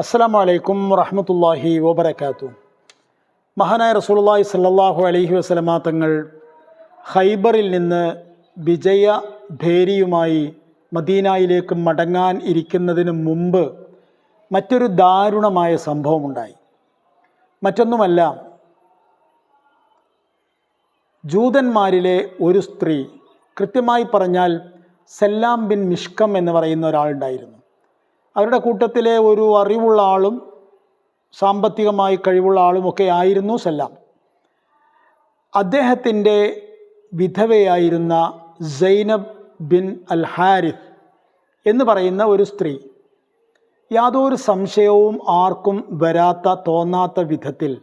അസ്സാം വലൈക്കും വറഹമത്തല്ലാഹി വബർക്കാത്തു മഹാനായ റസൂലുള്ളാഹി സല്ലാഹു അലൈഹി വസല്ലമ തങ്ങൾ ഹൈബറിൽ നിന്ന് വിജയ ഭേരിയുമായി മദീനയിലേക്ക് മടങ്ങാൻ ഇരിക്കുന്നതിന് മുമ്പ് മറ്റൊരു ദാരുണമായ സംഭവമുണ്ടായി. മറ്റൊന്നുമല്ല ജൂതന്മാരിലെ ഒരു സ്ത്രീ കൃത്യമായി പറഞ്ഞാൽ സല്ലാം ബിൻ മിഷ്കം എന്ന് പറയുന്ന ഒരാളുണ്ടായിരുന്നു. അവരുടെ കൂട്ടത്തിലെ ഒരു അറിവുള്ള ആളും സാമ്പത്തികമായി കഴിവുള്ള ആളുമൊക്കെ ആയിരുന്നു സല്ലാം അദ്ദേഹത്തിന്റെ വിധവയായിരുന്ന സൈനബ് ബിൻ അൽ ഹാരിഫ് എന്ന് പറയുന്ന ഒരു സ്ത്രീ. യാതൊരു സംശയവും ആർക്കും വരാത്ത തോന്നാത്ത വിധത്തിൽ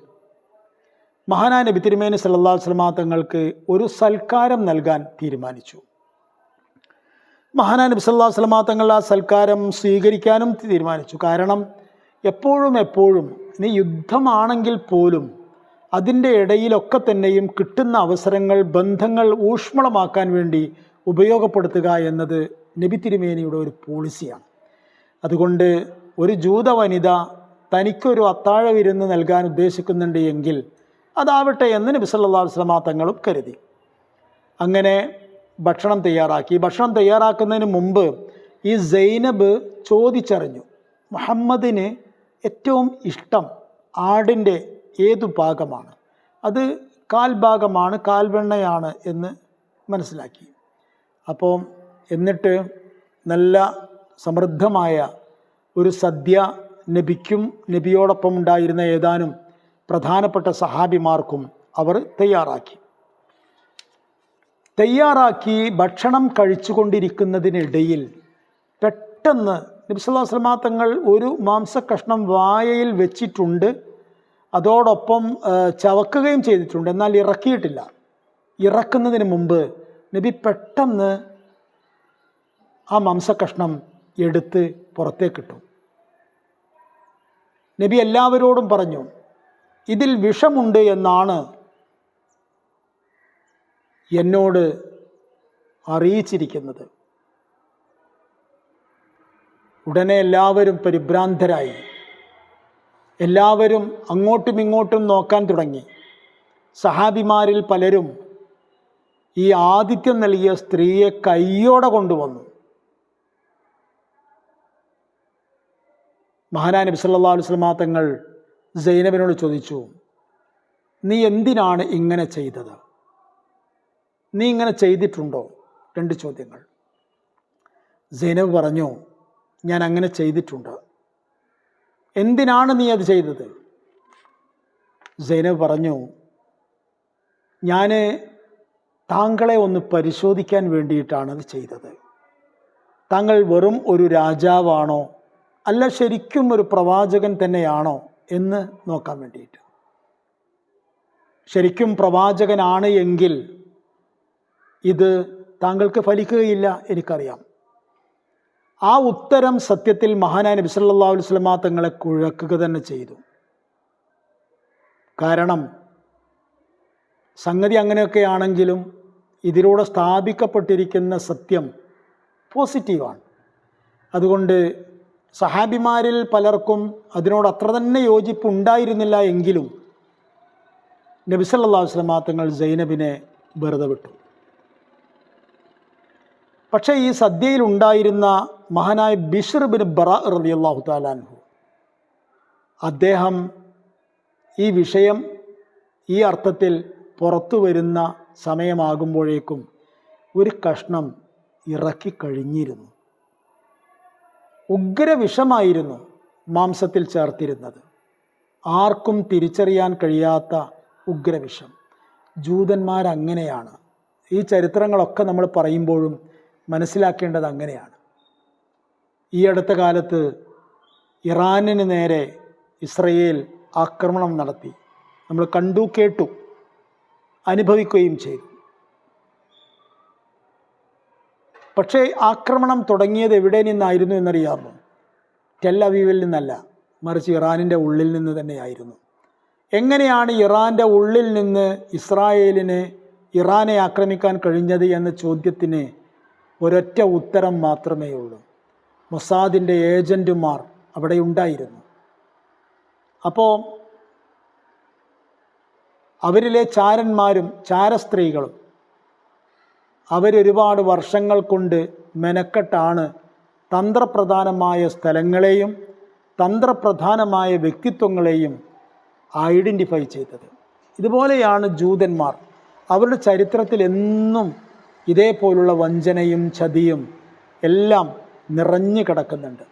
മഹാനായ നബി തിരുമേനി അലൈഹി വസല്ലമ തങ്ങൾക്ക് ഒരു സൽക്കാരം നൽകാൻ തീരുമാനിച്ചു. മഹാനായ നബി സല്ലല്ലാഹു അലൈഹി വസല്ലമ തങ്ങൾ ആ സൽക്കാരം സ്വീകരിക്കാനും തീരുമാനിച്ചു. കാരണം എപ്പോഴും എപ്പോഴും ഇനി യുദ്ധമാണെങ്കിൽ പോലും അതിന്റെ ഇടയിലൊക്കെ തന്നെയും കിട്ടുന്ന അവസരങ്ങൾ ബന്ധങ്ങൾ ഊഷ്മളമാക്കാൻ വേണ്ടി ഉപയോഗപ്പെടുത്തുക എന്നത് നബി തിരുമേനിയുടെ ഒരു പോളിസിയാണ്. അതുകൊണ്ട് ഒരു ജൂത വനിത തനിക്കൊരു അത്താഴ വിരുന്ന് നൽകാൻ ഉദ്ദേശിക്കുന്നുണ്ട് എങ്കിൽ അതാവട്ടെ എന്ന് നബി വസല്ലമ തങ്ങളും കരുതി. അങ്ങനെ ഭക്ഷണം തയ്യാറാക്കി. ഭക്ഷണം തയ്യാറാക്കുന്നതിന് മുമ്പ് ഈ സൈനബ് ചോദിച്ചറിഞ്ഞു മുഹമ്മദിന് ഏറ്റവും ഇഷ്ടം ആടിന്റെ ഏതു ഭാഗമാണ്? അത് കാൽ ഭാഗമാണ് കാൽവെണ്ണയാണ് എന്ന് മനസ്സിലാക്കി. അപ്പോൾ എന്നിട്ട് നല്ല സമൃദ്ധമായ ഒരു സദ്യ നബിക്കും നബിയോടൊപ്പം ഉണ്ടായിരുന്ന ഏതാനും പ്രധാനപ്പെട്ട സഹാബിമാർക്കും അവർ തയ്യാറാക്കി. തയ്യാറാക്കി ഭക്ഷണം കഴിച്ചുകൊണ്ടിരിക്കുന്നതിനിടയിൽ പെട്ടെന്ന് നബിസ്വല്ലാസ്ലമാ തങ്ങൾ ഒരു മാംസക്കഷ്ണം വായയിൽ വെച്ചിട്ടുണ്ട്. അതോടൊപ്പം ചവക്കുകയും ചെയ്തിട്ടുണ്ട്. എന്നാൽ ഇറക്കിയിട്ടില്ല. ഇറക്കുന്നതിന് മുമ്പ് നബി പെട്ടെന്ന് ആ മാംസക്കഷ്ണം എടുത്ത് പുറത്തേക്കിട്ടു നബി എല്ലാവരോടും പറഞ്ഞു ഇതിൽ വിഷമുണ്ട് എന്നാണ് എന്നോട് അറിയിച്ചിരിക്കുന്നത്. ഉടനെ എല്ലാവരും പരിഭ്രാന്തരായി. എല്ലാവരും അങ്ങോട്ടും ഇങ്ങോട്ടും നോക്കാൻ തുടങ്ങി. സഹാബിമാരിൽ പലരും ഈ ആതിഥ്യം നൽകിയ സ്ത്രീയെ കയ്യോടെ കൊണ്ടുവന്നു. മഹാനാ നബി സല്ലല്ലാഹു അലൈഹി വസല്ലമ തങ്ങൾ സൈനബിനോട് ചോദിച്ചു നീ എന്തിനാണ് ഇങ്ങനെ ചെയ്തത്? നീ ഇങ്ങനെ ചെയ്തിട്ടുണ്ടോ? രണ്ട് ചോദ്യങ്ങൾ. സൈനബ് പറഞ്ഞു ഞാൻ അങ്ങനെ ചെയ്തിട്ടുണ്ട്. എന്തിനാണ് നീ അത് ചെയ്തത്? സൈനബ് പറഞ്ഞു ഞാൻ താങ്കളെ ഒന്ന് പരിശോധിക്കാൻ വേണ്ടിയിട്ടാണ് അത് ചെയ്തത്. താങ്കൾ വെറും ഒരു രാജാവാണോ? അല്ല ശരിക്കും ഒരു പ്രവാചകൻ തന്നെയാണോ? എന്ന് നോക്കാൻ വേണ്ടിയിട്ട്. ശരിക്കും പ്രവാചകനാണ് എങ്കിൽ ഇത് താങ്കൾക്ക് ഫലിക്കുകയില്ല എനിക്കറിയാം. ആ ഉത്തരം സത്യത്തിൽ മഹാനായ നബി സല്ലല്ലാഹു അലൈഹി വസല്ലമ തങ്ങളെ കുഴക്കുക തന്നെ ചെയ്തു. കാരണം സംഗതി അങ്ങനെയൊക്കെ ആണെങ്കിലും ഇതിലൂടെ സ്ഥാപിക്കപ്പെട്ടിരിക്കുന്ന സത്യം പോസിറ്റീവാണ്. അതുകൊണ്ട് സഹാബിമാരിൽ പലർക്കും അതിനോട് അത്ര തന്നെ യോജിപ്പുണ്ടായിരുന്നില്ല എങ്കിലും നബി സല്ലല്ലാഹു അലൈഹി വസല്ലമ തങ്ങൾ സൈനബിനെ വെറുതെ വിട്ടു. പക്ഷേ ഈ സദ്യയിൽ ഉണ്ടായിരുന്ന മഹാനായ ബിഷർ ബറ അള്ളാഹു താലാൻഹു അദ്ദേഹം ഈ വിഷയം ഈ അർത്ഥത്തിൽ പുറത്തു വരുന്ന സമയമാകുമ്പോഴേക്കും ഒരു കഷ്ണം ഇറക്കി ഉഗ്ര വിഷമായിരുന്നു മാംസത്തിൽ ചേർത്തിരുന്നത്. ആർക്കും തിരിച്ചറിയാൻ കഴിയാത്ത ഉഗ്രവിഷം ജൂതന്മാരങ്ങനെയാണ്. ഈ ചരിത്രങ്ങളൊക്കെ നമ്മൾ പറയുമ്പോഴും മനസ്സിലാക്കേണ്ടത് അങ്ങനെയാണ്. ഈ അടുത്ത കാലത്ത് ഇറാനിന് നേരെ ഇസ്രയേൽ ആക്രമണം നടത്തി. നമ്മൾ കണ്ടു കേട്ടു അനുഭവിക്കുകയും ചെയ്തു. പക്ഷേ ആക്രമണം തുടങ്ങിയത് എവിടെ നിന്നായിരുന്നു എന്നറിയാമോ? ടെൽ അവീവിൽ നിന്നല്ല മറിച്ച് ഇറാനിന്റെ ഉള്ളിൽ നിന്ന് തന്നെയായിരുന്നു. എങ്ങനെയാണ് ഇറാന്റെ ഉള്ളിൽ നിന്ന് ഇസ്രായേലിന് ഇറാനെ ആക്രമിക്കാൻ കഴിഞ്ഞത് എന്ന ചോദ്യത്തിന് ഒരൊറ്റ ഉത്തരം മാത്രമേ ഉള്ളൂ. മൊസാദിന്റെ ഏജന്റുമാർ അവിടെ ഉണ്ടായിരുന്നു. അപ്പോൾ അവരിലെ ചാരന്മാരും ചാരസ്ത്രീകളും അവരൊരുപാട് വർഷങ്ങൾ കൊണ്ട് മെനക്കെട്ടാണ് തന്ത്രപ്രധാനമായ സ്ഥലങ്ങളെയും തന്ത്രപ്രധാനമായ വ്യക്തിത്വങ്ങളെയും ഐഡന്റിഫൈ ചെയ്തത്. ഇതുപോലെയാണ് ജൂതന്മാർ. അവരുടെ ചരിത്രത്തിൽ എന്നും ഇതേപോലുള്ള വഞ്ചനയും ചതിയും എല്ലാം നിറഞ്ഞു കിടക്കുന്നുണ്ട്.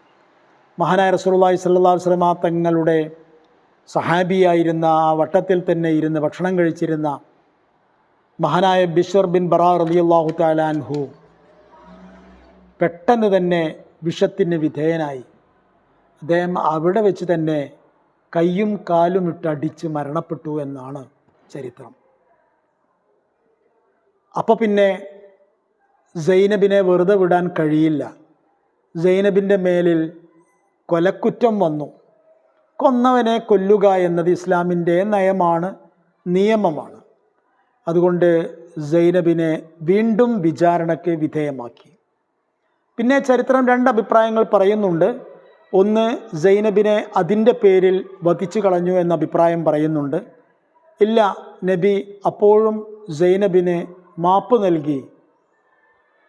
മഹാനായ റസൂലുള്ളാഹി സ്വല്ലല്ലാഹു അലൈഹി വസല്ലമ തങ്ങളുടെ സഹാബിയായിരുന്ന ആ വട്ടത്തിൽ തന്നെ ഇരുന്ന് ഭക്ഷണം കഴിച്ചിരുന്ന മഹാനായ ബിഷർ ബിൻ ബറാ റളിയല്ലാഹു തആല അൻഹു പെട്ടെന്ന് തന്നെ വിഷത്തിന് വിധേയനായി. അദ്ദേഹം അവിടെ വെച്ച് തന്നെ കയ്യും കാലും ഇട്ടടിച്ച് മരണപ്പെട്ടു എന്നാണ് ചരിത്രം. അപ്പോൾ പിന്നെ സൈനബിനെ വെറുതെ വിടാൻ കഴിയില്ല. സൈനബിന്റെ മേലിൽ കൊലക്കുറ്റം വന്നു. കൊന്നവനെ കൊല്ലുക എന്നത് ഇസ്ലാമിന്റെ നയമാണ് നിയമമാണ്. അതുകൊണ്ട് സൈനബിനെ വീണ്ടും വിചാരണയ്ക്ക് വിധേയമാക്കി. പിന്നെ ചരിത്രം രണ്ട് അഭിപ്രായങ്ങൾ പറയുന്നുണ്ട്. ഒന്ന് സൈനബിനെ അതിന്റെ പേരിൽ വധിച്ചു കളഞ്ഞു എന്ന അഭിപ്രായം പറയുന്നുണ്ട്. ഇല്ല നബി അപ്പോഴും സൈനബിന് മാപ്പ് നൽകി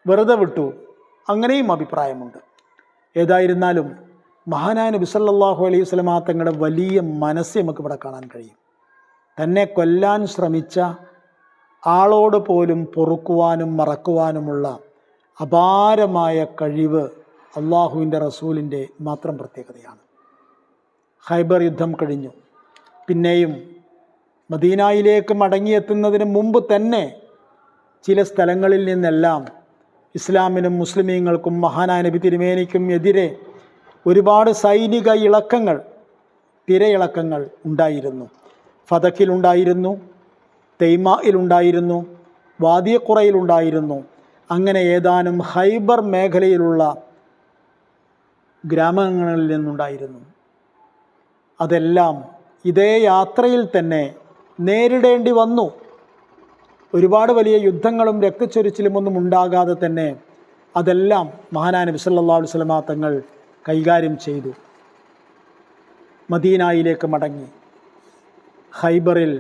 വെറുതെ വിട്ടു. അങ്ങനെയും അഭിപ്രായമുണ്ട്. ഏതായിരുന്നാലും മഹാനായ നബി സല്ലല്ലാഹു അലൈഹി വസല്ലമ തങ്ങളുടെ വലിയ മനസ്സ് നമുക്ക് ഇവിടെ കാണാൻ കഴിയും. തന്നെ കൊല്ലാൻ ശ്രമിച്ച ആളോട് പോലും പൊറുക്കുവാനും മറക്കുവാനുമുള്ള അപാരമായ കഴിവ് അള്ളാഹുവിന്റെ റസൂലിന്റെ മാത്രം പ്രത്യേകതയാണ്. ഹൈബർ യുദ്ധം കഴിഞ്ഞു. പിന്നെയും മദീനായിലേക്ക് മടങ്ങിയെത്തുന്നതിന് മുമ്പ് തന്നെ ചില സ്ഥലങ്ങളിൽ നിന്നെല്ലാം ഇസ്ലാമിനും മുസ്ലിമീങ്ങൾക്കും മഹാനായ നബി തിരുമേനിക്കും എതിരെ ഒരുപാട് സൈനിക ഇളക്കങ്ങൾ തിരയിളക്കങ്ങൾ ഉണ്ടായിരുന്നു. ഫതക്കിലുണ്ടായിരുന്നു തെയ്മയിലുണ്ടായിരുന്നു വാദിയക്കുറയിലുണ്ടായിരുന്നു അങ്ങനെ ഏതാനും ഹൈബർ മേഖലയിലുള്ള ഗ്രാമങ്ങളിൽ നിന്നുണ്ടായിരുന്നു. അതെല്ലാം ഇതേ യാത്രയിൽ തന്നെ നേരിടേണ്ടി വന്നു. ഒരുപാട് വലിയ യുദ്ധങ്ങളും രക്തച്ചൊരിച്ചിലും ഒന്നും ഉണ്ടാകാതെ തന്നെ അതെല്ലാം മഹാനായ നബി സല്ലല്ലാഹു അലൈഹി വസല്ലമ തങ്ങൾ കൈകാര്യം ചെയ്തു. മദീനായിലേക്ക് മടങ്ങി. ഹൈബറിൽ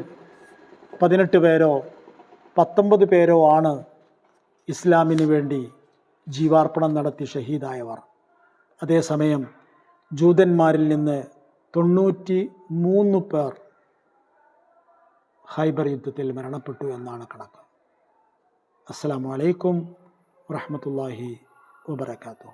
പതിനെട്ട് പേരോ പത്തൊമ്പത് പേരോ ആണ് ഇസ്ലാമിന് വേണ്ടി ജീവാർപ്പണം നടത്തി ഷഹീദായവർ. അതേസമയം ജൂതന്മാരിൽ നിന്ന് തൊണ്ണൂറ്റി മൂന്ന് പേർ ഹൈബർ യുദ്ധത്തിൽ മരണപ്പെട്ടു എന്നാണ് കണക്ക്. അസ്സാം വലൈക്കും വറഹമത്തല്ലാഹി വബർക്കാത്തു